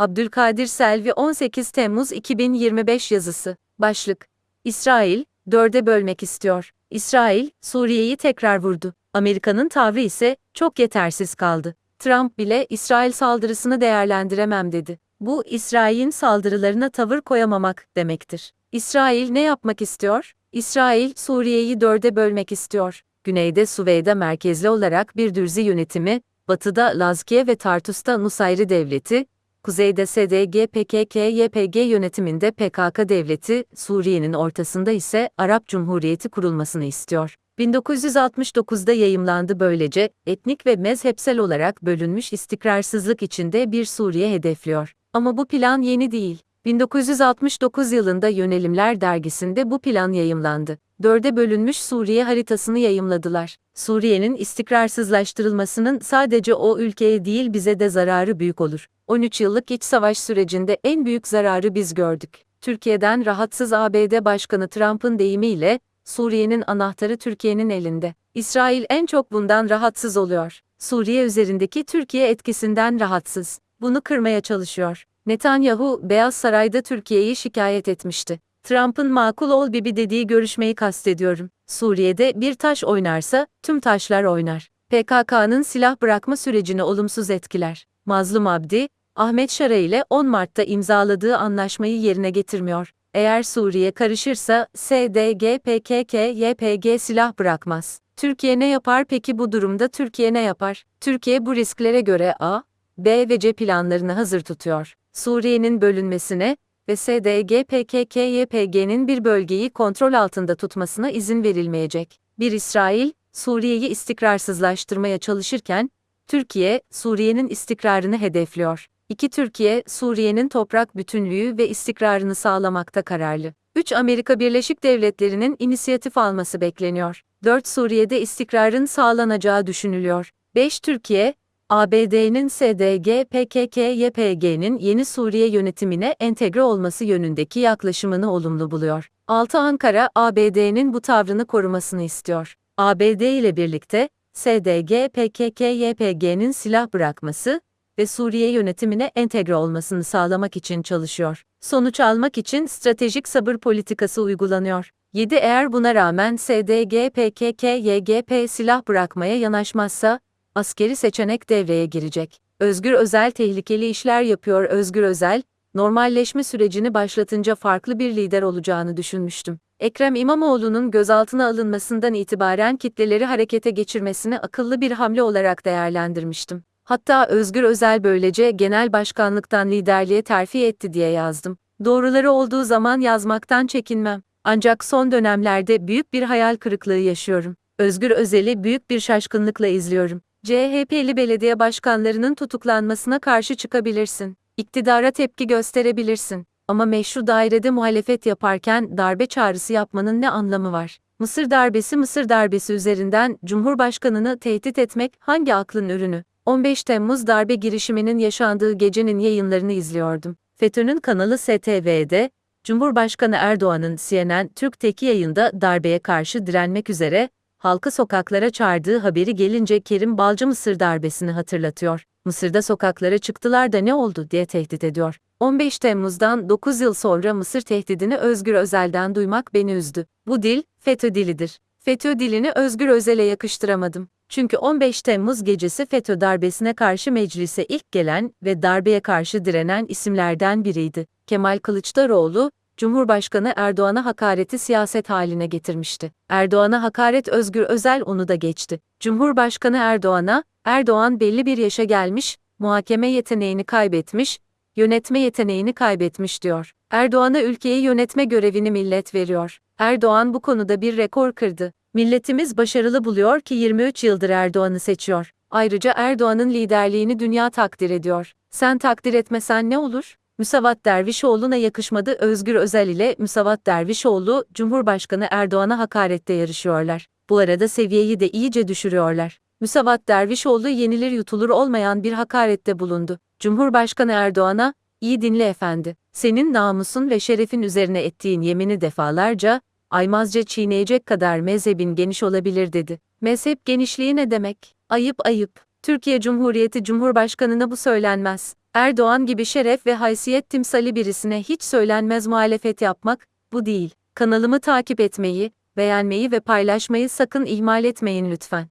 Abdülkadir Selvi 18 Temmuz 2025 yazısı. Başlık. İsrail, dörde bölmek istiyor. İsrail, Suriye'yi tekrar vurdu. Amerika'nın tavrı ise çok yetersiz kaldı. Trump bile İsrail saldırısını değerlendiremem dedi. Bu İsrail'in saldırılarına tavır koyamamak demektir. İsrail ne yapmak istiyor? İsrail Suriye'yi dörde bölmek istiyor. Güneyde Suveyda merkezli olarak bir dürzi yönetimi, batıda Lazkiye ve Tartus'ta Nusayri Devleti, kuzeyde SDG PKK-YPG yönetiminde PKK devleti, Suriye'nin ortasında ise Arap Cumhuriyeti kurulmasını istiyor. 1969'da yayımlandı böylece, etnik ve mezhepsel olarak bölünmüş istikrarsızlık içinde bir Suriye hedefliyor. Ama bu plan yeni değil. 1969 yılında Yönelimler dergisinde bu plan yayımlandı. Dörde bölünmüş Suriye haritasını yayımladılar. Suriye'nin istikrarsızlaştırılmasının sadece o ülkeye değil bize de zararı büyük olur. 13 yıllık iç savaş sürecinde en büyük zararı biz gördük. Türkiye'den rahatsız ABD Başkanı Trump'ın deyimiyle, Suriye'nin anahtarı Türkiye'nin elinde. İsrail en çok bundan rahatsız oluyor. Suriye üzerindeki Türkiye etkisinden rahatsız. Bunu kırmaya çalışıyor. Netanyahu, Beyaz Saray'da Türkiye'yi şikayet etmişti. Trump'ın makul ol bibi dediği görüşmeyi kastediyorum. Suriye'de bir taş oynarsa, tüm taşlar oynar. PKK'nın silah bırakma sürecini olumsuz etkiler. Mazlum Abdi, Ahmet Şara ile 10 Mart'ta imzaladığı anlaşmayı yerine getirmiyor. Eğer Suriye karışırsa, SDG, PKK, YPG silah bırakmaz. Türkiye ne yapar peki bu durumda Türkiye ne yapar? Türkiye bu risklere göre A, B ve C planlarını hazır tutuyor. Suriye'nin bölünmesine ve SDG PKK-YPG'nin bir bölgeyi kontrol altında tutmasına izin verilmeyecek. Bir İsrail, Suriye'yi istikrarsızlaştırmaya çalışırken, Türkiye, Suriye'nin istikrarını hedefliyor. İki Türkiye, Suriye'nin toprak bütünlüğü ve istikrarını sağlamakta kararlı. 3 Amerika Birleşik Devletleri'nin inisiyatif alması bekleniyor. 4 Suriye'de istikrarın sağlanacağı düşünülüyor. 5 Türkiye, ABD'nin SDG, PKK, YPG'nin yeni Suriye yönetimine entegre olması yönündeki yaklaşımını olumlu buluyor. 6 Ankara, ABD'nin bu tavrını korumasını istiyor. ABD ile birlikte, SDG, PKK, YPG'nin silah bırakması ve Suriye yönetimine entegre olmasını sağlamak için çalışıyor. Sonuç almak için stratejik sabır politikası uygulanıyor. 7 Eğer buna rağmen SDG, PKK, YGP silah bırakmaya yanaşmazsa, askeri seçenek devreye girecek. Özgür Özel tehlikeli işler yapıyor Özgür Özel, normalleşme sürecini başlatınca farklı bir lider olacağını düşünmüştüm. Ekrem İmamoğlu'nun gözaltına alınmasından itibaren kitleleri harekete geçirmesini akıllı bir hamle olarak değerlendirmiştim. Hatta Özgür Özel böylece genel başkanlıktan liderliğe terfi etti diye yazdım. Doğruları olduğu zaman yazmaktan çekinmem. Ancak son dönemlerde büyük bir hayal kırıklığı yaşıyorum. Özgür Özel'i büyük bir şaşkınlıkla izliyorum. CHP'li belediye başkanlarının tutuklanmasına karşı çıkabilirsin. İktidara tepki gösterebilirsin. Ama meşru dairede muhalefet yaparken darbe çağrısı yapmanın ne anlamı var? Mısır darbesi Mısır darbesi üzerinden Cumhurbaşkanını tehdit etmek hangi aklın ürünü? 15 Temmuz darbe girişiminin yaşandığı gecenin yayınlarını izliyordum. FETÖ'nün kanalı STV'de, Cumhurbaşkanı Erdoğan'ın CNN Türk'teki yayında darbeye karşı direnmek üzere, halkı sokaklara çağırdığı haberi gelince Kerim Balcı Mısır darbesini hatırlatıyor. Mısır'da sokaklara çıktılar da ne oldu diye tehdit ediyor. 15 Temmuz'dan 9 yıl sonra Mısır tehdidini Özgür Özel'den duymak beni üzdü. Bu dil, FETÖ dilidir. FETÖ dilini Özgür Özel'e yakıştıramadım. Çünkü 15 Temmuz gecesi FETÖ darbesine karşı meclise ilk gelen ve darbeye karşı direnen isimlerden biriydi. Kemal Kılıçdaroğlu, Cumhurbaşkanı Erdoğan'a hakareti siyaset haline getirmişti. Erdoğan'a hakaret Özgür Özel onu da geçti. Cumhurbaşkanı Erdoğan'a, Erdoğan belli bir yaşa gelmiş, muhakeme yeteneğini kaybetmiş, yönetme yeteneğini kaybetmiş diyor. Erdoğan'a ülkeyi yönetme görevini millet veriyor. Erdoğan bu konuda bir rekor kırdı. Milletimiz başarılı buluyor ki 23 yıldır Erdoğan'ı seçiyor. Ayrıca Erdoğan'ın liderliğini dünya takdir ediyor. Sen takdir etmesen ne olur? Müsavat Dervişoğlu'na yakışmadı Özgür Özel ile Müsavat Dervişoğlu, Cumhurbaşkanı Erdoğan'a hakarette yarışıyorlar. Bu arada seviyeyi de iyice düşürüyorlar. Müsavat Dervişoğlu yenilir yutulur olmayan bir hakarette bulundu. Cumhurbaşkanı Erdoğan'a, iyi dinle efendi, senin namusun ve şerefin üzerine ettiğin yemini defalarca, aymazca çiğneyecek kadar mezhebin geniş olabilir dedi. Mezhep genişliği ne demek? Ayıp ayıp. Türkiye Cumhuriyeti Cumhurbaşkanına bu söylenmez. Erdoğan gibi şeref ve haysiyet timsali birisine hiç söylenmez muhalefet yapmak, bu değil. Kanalımı takip etmeyi, beğenmeyi ve paylaşmayı sakın ihmal etmeyin lütfen.